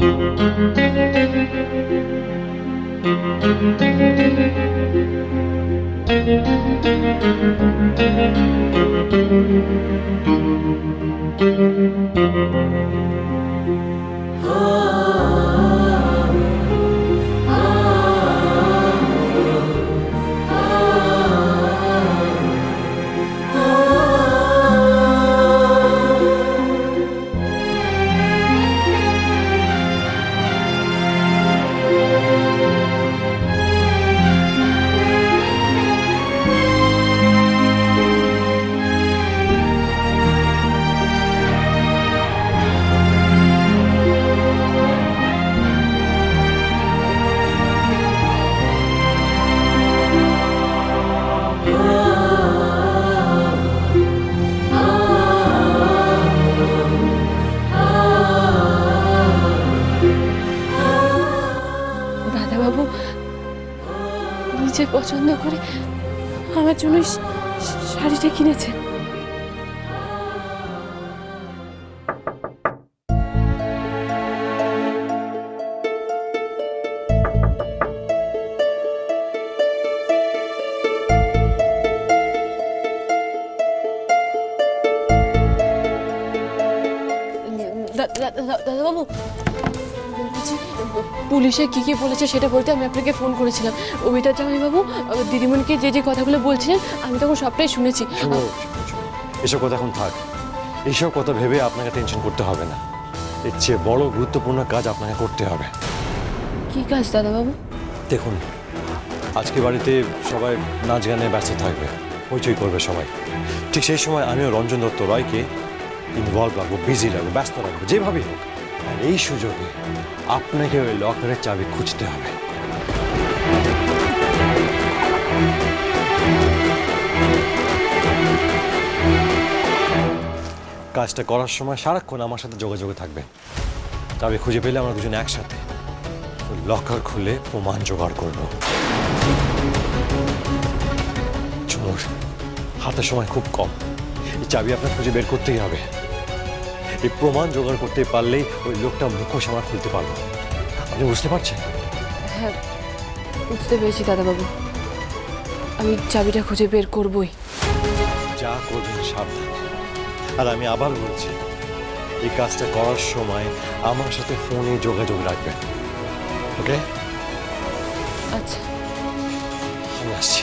দাদাবাবু নিজে পছন্দ করে আমার জন্য শাড়িটা কিনেছেন দাদাবাবু পুলিশে কি কি বলেছে সেটা বলতে আমি আপনাকে ফোন করেছিলাম। ওইটা জামাইবাবু দিদিমণিকে যে যে কথাগুলো বলছিলেন আমি তখন সবটাই শুনেছি। শুনো, শুনো। এসব কথা এখন থাক। এসব কথা ভেবে আপনাকে টেনশন করতে হবে না। এর চেয়ে বড় গুরুত্বপূর্ণ কাজ আপনাকে করতে হবে। কি কাজ দাদাবাবু? দেখুন আজকে বাড়িতে সবাই নাচ গানে ব্যস্ত থাকবে হইচই করবে সবাই। ঠিক সেই সময় আমিও রঞ্জন দত্ত রায়কে ইনভলভ রাখব বিজি রাখব ব্যস্ত রাখব যেভাবেই হোক। আর এই সুযোগে আপনাকে ওই লকারের চাবি খুঁজতে হবে। কাজটা করার সময় সারাক্ষণ আমার সাথে যোগাযোগে থাকবে। চাবি খুঁজে পেলে আমরা দুজন একসাথে লকার খুলে প্রমাণ জোগাড় করব। হাতে সময় খুব কম। এই চাবি আপনার খুঁজে বের করতেই হবে। এই প্রমাণ জোগাড় করতে পারলেই ওই লোকটা মুখোশ আমরা খুলতে পারব আপনি বুঝতে পারছেন? হ্যাঁ বুঝতে পেরেছি দাদাবাবু। আমি চাবিটা খুঁজে বের করবই। যা করবেন সাবধানে। আর আমি আবার বলছি এই কাজটা করার সময় আমার সাথে ফোনে যোগাযোগ রাখবেন। ওকে? আচ্ছা। আমি আসছি।